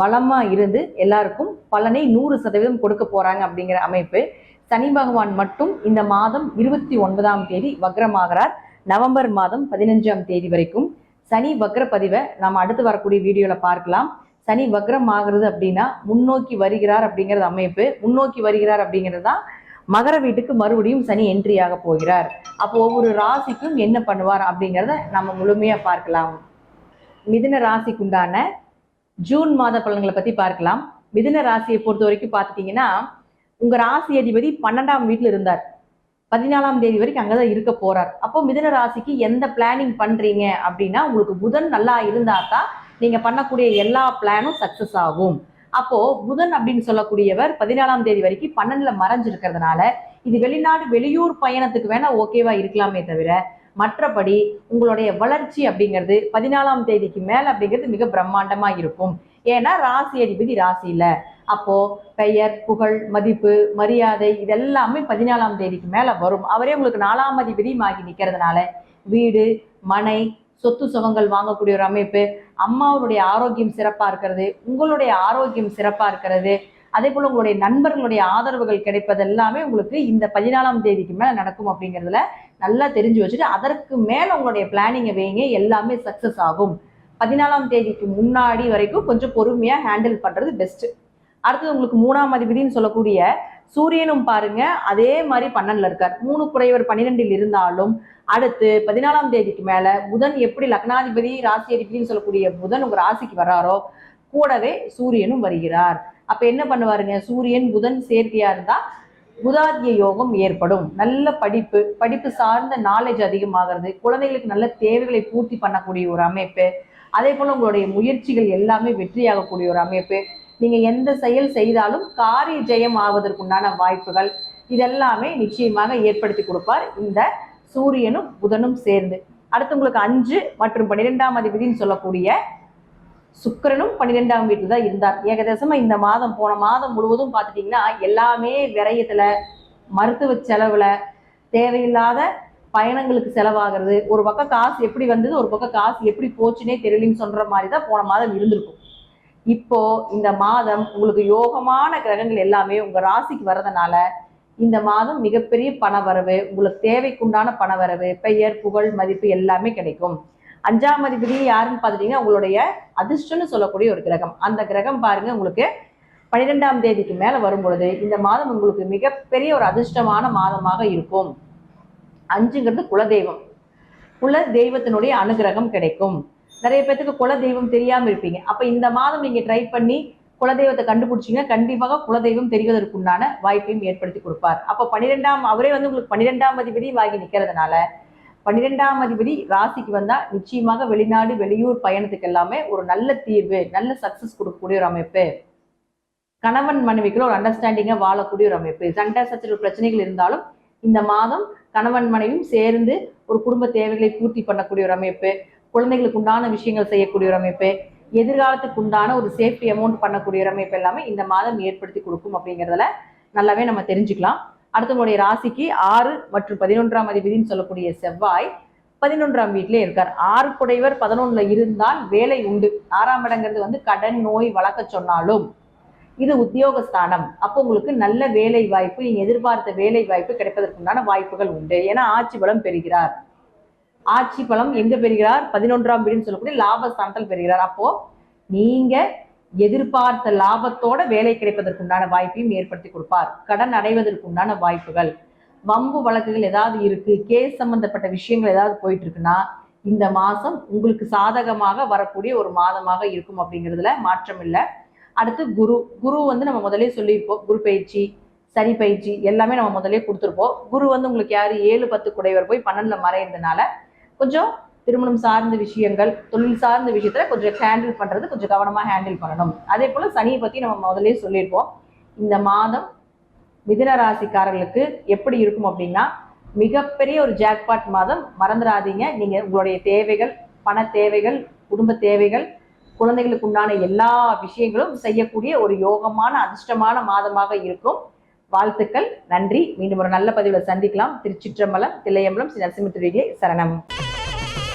பலமாக இருந்து எல்லாருக்கும் பலனை நூறு சதவீதம் கொடுக்க போறாங்க அப்படிங்கிற அமைப்பு. சனி பகவான் மட்டும் இந்த மாதம் இருபத்தி ஒன்பதாம் தேதி வக்ரமாகிறார். நவம்பர் மாதம் பதினஞ்சாம் தேதி வரைக்கும். சனி வக்ர பதிவை நாம் அடுத்து வரக்கூடிய வீடியோல பார்க்கலாம். சனி வக்ரம் ஆகிறது அப்படின்னா முன்னோக்கி வருகிறார் அப்படிங்கிறது அமைப்பு. முன்னோக்கி வருகிறார் அப்படிங்கிறது தான் மகர வீட்டுக்கு மறுபடியும் சனி என்ட்ரி ஆக போகிறார். அப்போ ஒவ்வொரு ராசிக்கும் என்ன பண்ணுவார் அப்படிங்கிறத நம்ம முழுமையா பார்க்கலாம். மிதுன ராசிக்குண்டான ஜூன் மாத பலன்களை பத்தி பார்க்கலாம். மிதுன ராசியை பொறுத்த வரைக்கும் பார்த்துட்டீங்கன்னா உங்க ராசி அதிபதி பன்னெண்டாம் வீட்டில் இருந்தார். பதினாலாம் தேதி வரைக்கும் அங்கதான் இருக்க போறார். அப்போ மிதுன ராசிக்கு எந்த பிளானிங் பண்றீங்க அப்படின்னா உங்களுக்கு புதன் நல்லா இருந்தா தான் நீங்க பண்ணக்கூடிய எல்லா பிளானும் சக்சஸ் ஆகும். அப்போ புதன் அப்படின்னு சொல்லக்கூடியவர் பதினாலாம் தேதி வரைக்கும் பன்னெண்டுல மறைஞ்சிருக்கிறதுனால இது வெளிநாடு வெளியூர் பயணத்துக்கு வேணா ஓகேவா இருக்கலாமே தவிர மற்றபடி உங்களுடைய வளர்ச்சி அப்படிங்கிறது பதினாலாம் தேதிக்கு மேல அப்படிங்கிறது மிக பிரம்மாண்டமா இருக்கும். ஏன்னா ராசி அதிபதி ராசி இல்ல அப்போ பெயர் புகழ் மதிப்பு மரியாதை இதெல்லாமே பதினாலாம் தேதிக்கு மேல வரும். அவரே உங்களுக்கு நாலாம் அதிபதியும் ஆகி நிக்கிறதுனால வீடு மனை சொத்து சுகங்கள் வாங்கக்கூடிய ஒரு அமைப்பு அம்மாவுடைய ஆரோக்கியம் சிறப்பா இருக்கிறது உங்களுடைய ஆரோக்கியம் சிறப்பா இருக்கிறது அதே போல உங்களுடைய நண்பர்களுடைய ஆதரவுகள் கிடைப்பது எல்லாமே உங்களுக்கு இந்த பதினாலாம் தேதிக்கு மேல நடக்கும் அப்படிங்கிறதுல நல்லா தெரிஞ்சு வச்சுட்டு அதற்கு மேல உங்களுடைய பிளானிங்கை வைங்க எல்லாமே சக்சஸ் ஆகும். பதினாலாம் தேதிக்கு முன்னாடி வரைக்கும் கொஞ்சம் பொறுமையா ஹேண்டில் பண்றது பெஸ்ட் அடுத்தது உங்களுக்கு மூணாம் அதிபதினு சொல்லக்கூடிய சூரியனும் பாருங்க அதே மாதிரி பன்னெண்டுல இருக்கார். மூணு குறைவர் பன்னிரெண்டில் இருந்தாலும் அடுத்து பதினாலாம் தேதிக்கு மேல புதன் எப்படி லக்னாதிபதி ராசி அதிபதினு சொல்லக்கூடிய புதன் உங்க ராசிக்கு வராரோ கூடவே சூரியனும் வருகிறார். அப்ப என்ன பண்ணுவாருங்க? சூரியன் புதன் சேர்க்கையா இருந்தா புதாதிய யோகம் ஏற்படும். நல்ல படிப்பு படிப்பு சார்ந்த நாலேஜ் அதிகமாகிறது குழந்தைகளுக்கு நல்ல தேவைகளை பூர்த்தி பண்ணக்கூடிய ஒரு அமைப்பு அதே போல உங்களுடைய முயற்சிகள் எல்லாமே வெற்றியாகக்கூடிய ஒரு அமைப்பு. நீங்க எந்த செயல் செய்தாலும் காரிய ஜெயம் ஆவதற்குண்டான வாய்ப்புகள் இதெல்லாமே நிச்சயமாக ஏற்படுத்தி கொடுப்பார் இந்த சூரியனும் புதனும் சேர்ந்து. அடுத்து உங்களுக்கு அஞ்சு மற்றும் பன்னிரெண்டாம் அதிபதினு சொல்லக்கூடிய சுக்கிரனும் பன்னிரெண்டாம் வீட்டில் தான் இருந்தார். ஏகதேசமாக இந்த மாதம் போன மாதம் முழுவதும் பார்த்துட்டிங்கன்னா எல்லாமே விரயத்தில் மருத்துவ செலவில் தேவையில்லாத பயணங்களுக்கு செலவாகிறது. ஒரு பக்கம் காசு எப்படி வந்தது ஒரு பக்கம் காசு எப்படி போச்சுனே தெரியலன்னு சொல்கிற மாதிரி தான் போன மாதம் இருந்திருக்கும். இப்போ இந்த மாதம் உங்களுக்கு யோகமான கிரகங்கள் எல்லாமே உங்கள் ராசிக்கு வர்றதுனால இந்த மாதம் மிகப்பெரிய பண வரவு உங்களுக்கு தேவைக்குண்டான பண வரவு பெயர் புகழ் மதிப்பு எல்லாமே கிடைக்கும். அஞ்சாம் அதிபதி யாருன்னு பார்த்துட்டீங்கன்னா உங்களுடைய அதிர்ஷ்டம்னு சொல்லக்கூடிய ஒரு கிரகம். அந்த கிரகம் பாருங்க உங்களுக்கு பன்னிரெண்டாம் தேதிக்கு மேல வரும் பொழுது இந்த மாதம் உங்களுக்கு மிகப்பெரிய ஒரு அதிர்ஷ்டமான மாதமாக இருக்கும். அஞ்சுங்கிறது குலதெய்வம். குல தெய்வத்தினுடைய அனுகிரகம் கிடைக்கும். நிறைய பேத்துக்கு குல தெய்வம் தெரியாம இருப்பீங்க. அப்ப இந்த மாதம் நீங்க ட்ரை பண்ணி குலதெய்வத்தை கண்டுபிடிச்சீங்கன்னா கண்டிப்பாக குலதெய்வம் தெரிவதற்குண்டான வாய்ப்பையும் ஏற்படுத்தி கொடுப்பார். அப்போ பன்னிரெண்டாம் அவரே வந்து உங்களுக்கு பன்னிரெண்டாம் அதிபதியும் வாங்கி நிற்கிறதுனால பன்னிரெண்டாம் அதிபதி ராசிக்கு வந்தா நிச்சயமாக வெளிநாடு வெளியூர் பயணத்துக்கு எல்லாமே ஒரு நல்ல தீர்வு நல்ல சக்சஸ் கொடுக்கக்கூடிய ஒரு அமைப்பு. கணவன் மனைவிக்குள்ள ஒரு அண்டர்ஸ்டாண்டிங்கா வாழக்கூடிய ஒரு அமைப்பு. சண்டை சச்சரவு பிரச்சனைகள் இருந்தாலும் இந்த மாதம் கணவன் மனைவியும் சேர்ந்து ஒரு குடும்ப தேவைகளை பூர்த்தி பண்ணக்கூடிய ஒரு அமைப்பு குழந்தைகளுக்கு உண்டான விஷயங்கள் செய்யக்கூடிய ஒரு அமைப்பு எதிர்காலத்துக்கு உண்டான ஒரு சேஃப்டி அமௌண்ட் பண்ணக்கூடிய ஒரு அமைப்பு எல்லாமே இந்த மாதம் ஏற்படுத்தி கொடுக்கும் அப்படிங்கிறதுல நல்லாவே நம்ம தெரிஞ்சுக்கலாம். அடுத்தவங்களுடைய ராசிக்கு ஆறு மற்றும் பதினொன்றாம் அதிபதினு சொல்லக்கூடிய செவ்வாய் பதினொன்றாம் வீட்டிலே இருக்கார். ஆறு குடைவர் பதினொன்னுல இருந்தால் வேலை உண்டு. ஆறாம் இடங்கிறது வந்து கடன் நோய் வளர்க்க சொன்னாலும் இது உத்தியோகஸ்தானம். அப்போ உங்களுக்கு நல்ல வேலை வாய்ப்பு நீங்க எதிர்பார்த்த வேலை வாய்ப்பு கிடைப்பதற்குண்டான வாய்ப்புகள் உண்டு. ஏன்னா ஆட்சி பலம் பெறுகிறார். ஆட்சி பலம் எங்க பெறுகிறார்? பதினொன்றாம் வீடுன்னு சொல்லக்கூடிய லாபஸ்தானத்தில் பெறுகிறார். அப்போ நீங்க எதிர்பார்த்த லாபத்தோட வேலை கிடைப்பதற்குண்டான வாய்ப்பையும் ஏற்படுத்தி கொடுப்பார். கடன் அடைவதற்குண்டான வாய்ப்புகள். வம்பு வழக்குகள் ஏதாவது இருக்கு கேஸ் சம்பந்தப்பட்ட விஷயங்கள் ஏதாவது போயிட்டு இருக்குன்னா இந்த மாசம் உங்களுக்கு சாதகமாக வரக்கூடிய ஒரு மாதமாக இருக்கும் அப்படிங்கிறதுல மாற்றம் இல்லை. அடுத்து குரு குரு வந்து நம்ம முதலே சொல்லியிருப்போம். குரு பயிற்சி சனி பயிற்சி எல்லாமே நம்ம முதலே கொடுத்துருப்போம். குரு வந்து உங்களுக்கு யாரு? ஏழு பத்து குடைவர் போய் பன்னெண்டுல மறையிறதுனால கொஞ்சம் திருமணம் சார்ந்த விஷயங்கள் தொழில் சார்ந்த விஷயத்துல கொஞ்சம் ஹேண்டில் பண்றது கொஞ்சம் கவனமா ஹேண்டில் பண்ணணும். அதே போல சனியை பத்தி நம்ம முதல்ல சொல்லியிருப்போம். இந்த மாதம் மிதுன ராசிக்காரர்களுக்கு எப்படி இருக்கும் அப்படின்னா மிகப்பெரிய ஒரு ஜாக்பாட் மாதம். மறந்துடாதீங்க. நீங்க உங்களுடைய தேவைகள் பண தேவைகள் குடும்ப தேவைகள் குழந்தைகளுக்கு உண்டான எல்லா விஷயங்களும் செய்யக்கூடிய ஒரு யோகமான அதிர்ஷ்டமான மாதமாக இருக்கும். வாழ்த்துக்கள். நன்றி. மீண்டும் ஒரு நல்ல பதிவில் சந்திக்கலாம். திருச்சிற்றம்பலம் தில்லையம்பலம் ஸ்ரீ நரசிம்மத்துடைய சரணம்.